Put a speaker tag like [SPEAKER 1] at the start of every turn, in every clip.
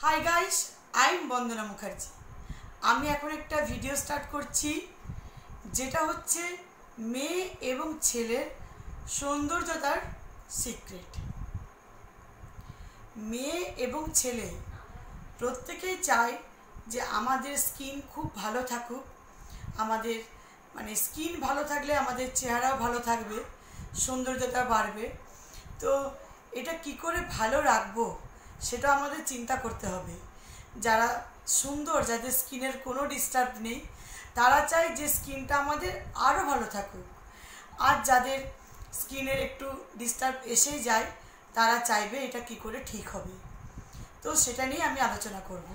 [SPEAKER 1] Hi guys I am Bandana Mukherjee আমি এখন একটা ভিডিও স্টার্ট করছি, যেটা হচ্ছে মেয়ে এবং ছেলের সৌন্দর্যতার সিক্রেট মেয়ে এবং ছেলে প্রত্যেকেই চায় যে আমাদের স্কিন খুব ভালো থাকুক, আমাদের মানে স্কিন ভালো থাকলে আমাদের চেহারাও ভালো থাকবে, সৌন্দর্যতা বাড়বে। তো এটা কি করে ভালো রাখব? সেটা আমাদের চিন্তা করতে হবে। যারা সুন্দর, যাদের স্কিনের কোনো ডিস্টার্ব নেই, তারা চায় যে স্কিনটা আমাদের আরও ভালো থাকুক। আর যাদের স্কিনের একটু ডিস্টার্ব এসেই যায়, তারা চাইবে এটা কি করে ঠিক হবে। তো সেটা নিয়ে আমি আলোচনা করব।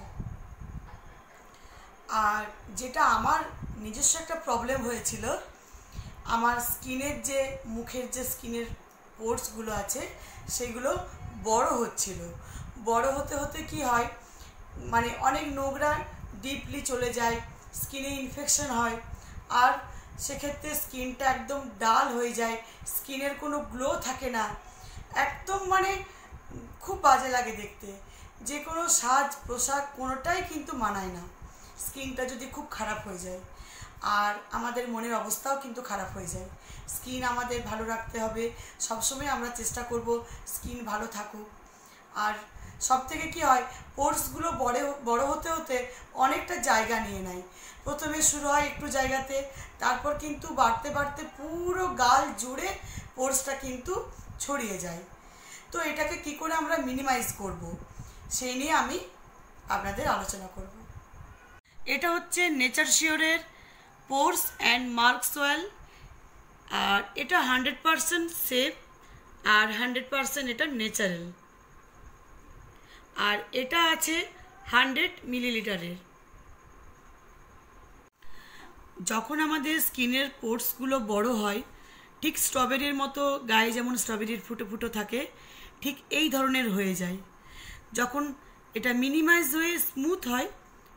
[SPEAKER 1] আর যেটা আমার নিজস্ব একটা প্রবলেম হয়েছিল, আমার স্কিনের যে, মুখের যে স্কিনের পোর্টসগুলো আছে, সেগুলো বড় হচ্ছিল। বড় হতে হতে কি হয়? মানে অনেক নোংরা ডিপলি চলে যায় স্কিনে ইনফেকশন হয়। আর সেক্ষেত্রে স্কিনটা একদম ডাল হয়ে যায় স্কিনের কোনো গ্লো থাকে না। একদম মানে খুব বাজে লাগে দেখতে। যে কোনো সাজ, পোশাক কোনোটাই কিন্তু মানায় না। স্কিনটা যদি খুব খারাপ হয়ে যায়, আর আমাদের মনের অবস্থাও কিন্তু খারাপ হয়ে যায়। স্কিন আমাদের ভালো রাখতে হবে। সবসময় আমরা চেষ্টা করব স্কিন ভালো থাকুক। আর সব থেকে কী হয় পোর্সগুলো বড় বড় হতে হতে অনেকটা জায়গা নিয়ে নেয়। প্রথমে শুরু হয় একটু জায়গাতে, তারপর কিন্তু বাড়তে বাড়তে পুরো গাল জুড়ে পোর্সটা কিন্তু ছড়িয়ে যায়। তো এটাকে কি করে আমরা মিনিমাইজ করব, সেই নিয়ে আমি আপনাদের আলোচনা করব। এটা হচ্ছে নেচার শিওরের পোর্স অ্যান্ড মার্কস অয়েল আর এটা হান্ড্রেড পারসেন্ট সেফ, আর হান্ড্রেড পারসেন্ট এটা ন্যাচারাল। আর এটা আছে হান্ড্রেড মিলিলিটারের। যখন আমাদের স্কিনের পোর্টসগুলো বড় হয়, ঠিক স্ট্রবেরির মতো গায়ে যেমন স্ট্রবেরির ফুটো ফুটো থাকে, ঠিক এই ধরনের হয়ে যায়। যখন এটা মিনিমাইজ হয়ে স্মুথ হয়,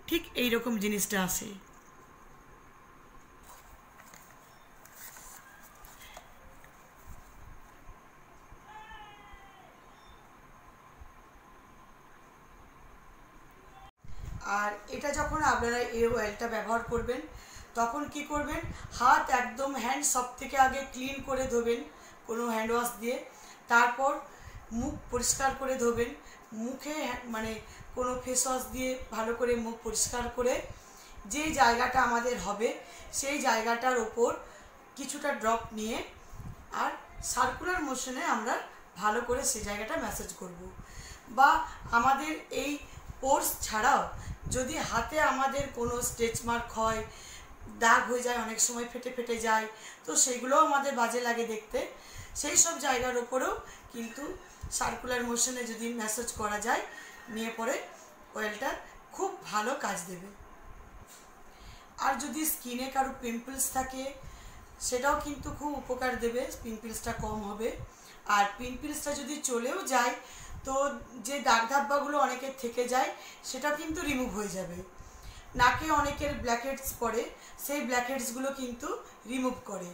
[SPEAKER 1] ঠিক এই রকম জিনিসটা আসে। আর এটা যখন আপনারা এই অয়েলটা ব্যবহার করবেন, তখন কি করবেন? হাত একদম হ্যান্ড সব থেকে আগে ক্লিন করে ধোবেন, কোনো হ্যান্ড ওয়াশ দিয়ে। তারপর মুখ পরিষ্কার করে ধোবেন। মুখে মানে কোনো ফেস ওয়াশ দিয়ে ভালো করে মুখ পরিষ্কার করে যে জায়গাটা আমাদের হবে, সেই জায়গাটার ওপর কিছুটা ড্রপ নিয়ে আর সার্কুলার মোশনে আমরা ভালো করে সেই জায়গাটা ম্যাসেজ করব। বা আমাদের এই পোর্স ছাড়াও যদি হাতে আমাদের কোনো স্টেচ মার্ক হয়, দাগ হয়ে যায়, অনেক সময় ফেটে ফেটে যায়, তো সেগুলোও আমাদের বাজে লাগে দেখতে। সেই সব জায়গার ওপরেও কিন্তু সার্কুলার মোশনে যদি ম্যাসেজ করা যায়, নিয়ে পরে অয়েলটা খুব ভালো কাজ দেবে। আর যদি স্কিনে কারও পিম্পলস থাকে, সেটাও কিন্তু খুব উপকার দেবে পিম্পলসটা কম হবে। আর পিম্পলসটা যদি চলেও যায় তো যে দাগ ধাব্বাগুলো অনেকের থেকে যায়, সেটা কিন্তু রিমুভ হয়ে যাবে। নাকে অনেকের ব্ল্যাকেটস পড়ে, সেই ব্ল্যাকেটসগুলো কিন্তু রিমুভ করে।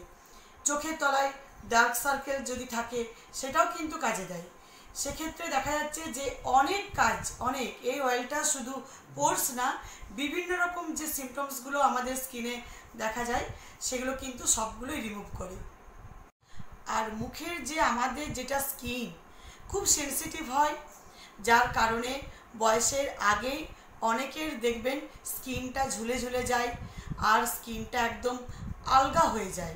[SPEAKER 1] চোখের তলায় ডার্ক সার্কেল যদি থাকে, সেটাও কিন্তু কাজে দেয়। সেক্ষেত্রে দেখা যাচ্ছে যে অনেক কাজ, অনেক, এই অয়েলটা শুধু পোর্স না, বিভিন্ন রকম যে সিমটমসগুলো আমাদের স্কিনে দেখা যায়, সেগুলো কিন্তু সবগুলোই রিমুভ করে। আর মুখের যে আমাদের যেটা স্কিন খুব সেন্সিটিভ হয়, যার কারণে বয়সের আগেই অনেকের দেখবেন স্কিনটা ঝুলে ঝুলে যায় আর স্কিনটা একদম আলগা হয়ে যায়,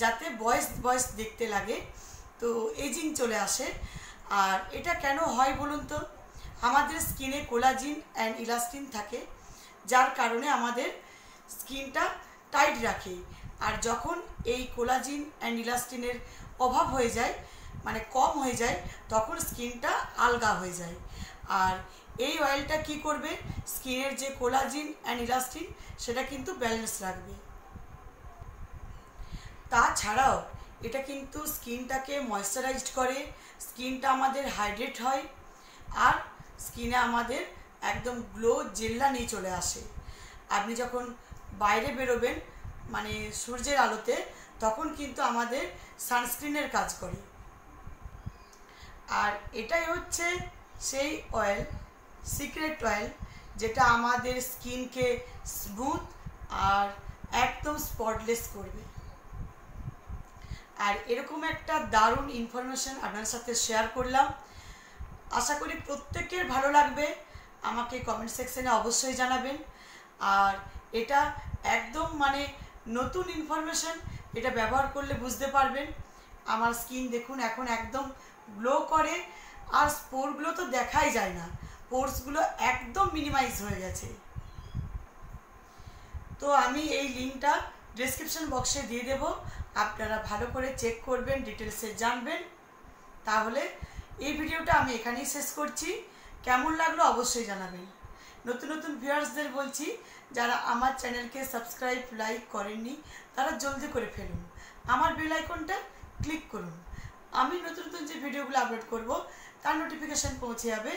[SPEAKER 1] যাতে বয়স বয়স দেখতে লাগে। তো এজিং চলে আসে। আর এটা কেন হয় বলুন তো? আমাদের স্কিনে কোলাজিন অ্যান্ড ইলাস্টিন থাকে, যার কারণে আমাদের স্কিনটা টাইট রাখে। আর যখন এই কোলাজিন অ্যান্ড ইলাস্টিনের অভাব হয়ে যায় মানে কম হয়ে যায়, তখন স্কিনটা আলগা হয়ে যায়। আর এই অয়েলটা কি করবে? স্কিনের যে কোলাজিন অ্যান্ড ইলাস্টিন সেটা কিন্তু ব্যালেন্স রাখবে। তাছাড়াও, এটা কিন্তু স্কিনটাকে ময়শ্চারাইজড করে, স্কিনটা আমাদের হাইড্রেট হয়, আর স্কিনে আমাদের একদম গ্লো জেল্লা নিয়ে চলে আসে। আপনি যখন বাইরে বেরোবেন মানে সূর্যের আলোতে, তখন কিন্তু আমাদের সানস্ক্রিনের কাজ করে। আর এটাই হচ্ছে সেই অয়েল সিক্রেট অয়েল যেটা আমাদের স্কিনকে স্মুথ আর একদম স্পটলেস করবে। আর এরকম একটা দারুণ ইনফরমেশন আপনার সাথে শেয়ার করলাম। আশা করি প্রত্যেকের ভালো লাগবে। আমাকে কমেন্ট সেকশনে অবশ্যই জানাবেন। আর এটা একদম মানে নতুন ইনফরমেশন এটা ব্যবহার করলে বুঝতে পারবেন। আমার স্কিন দেখুন এখন একদম গ্লো করে, আর স্পোরগুলো তো দেখাই যায় না। পোর্সগুলো একদম মিনিমাইজ হয়ে গেছে। তো আমি এই লিঙ্কটা ডিসক্রিপশন বক্সে দিয়ে দেব। আপনারা ভালো করে চেক করবেন ডিটেলসে জানবেন। তাহলে এই ভিডিওটা আমি এখানেই শেষ করছি। কেমন লাগল অবশ্যই জানাবেন। নতুন নতুন ভিউয়ার্সদের বলছি, যারা আমার চ্যানেলকে সাবস্ক্রাইব লাইক করেননি, তারা জলদি করে ফেলুন। আমার বেল আইকনটা ক্লিক করুন। আমি নতুন নতুন যে ভিডিওগুলো আপলোড করব, তার নোটিফিকেশান পৌঁছে যাবে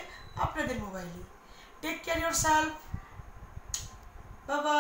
[SPEAKER 1] আপনাদের মোবাইলে টেক কেয়ার ইয়োর সেলফ বাবা